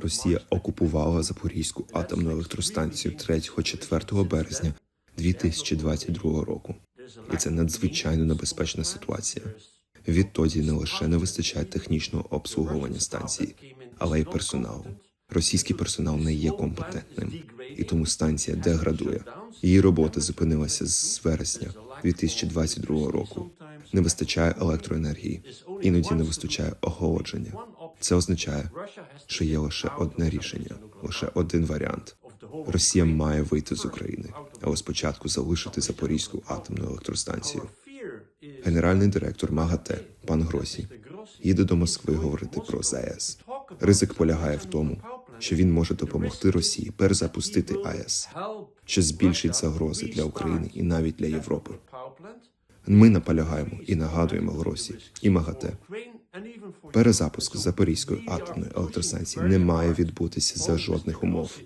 Росія окупувала Запорізьку атомну електростанцію 3-4 березня 2022 року. І це надзвичайно небезпечна ситуація. Відтоді не лише не вистачає технічного обслуговування станції, але й персоналу. Російський персонал не є компетентним, і тому станція деградує. Її робота зупинилася з вересня 2022 року. Не вистачає електроенергії, іноді не вистачає охолодження. Це означає, що є лише одне рішення, лише один варіант. Росія має вийти з України, але спочатку залишити Запорізьку атомну електростанцію. Генеральний директор МАГАТЕ пан Гросі їде до Москви говорити про ЗАЕС. Ризик полягає в тому, що він може допомогти Росії перезапустити АЕС, що збільшить загрози для України і навіть для Європи. Ми наполягаємо і нагадуємо Гросі і МАГАТЕ. Перезапуск Запорізької атомної електростанції не має відбутися за жодних умов.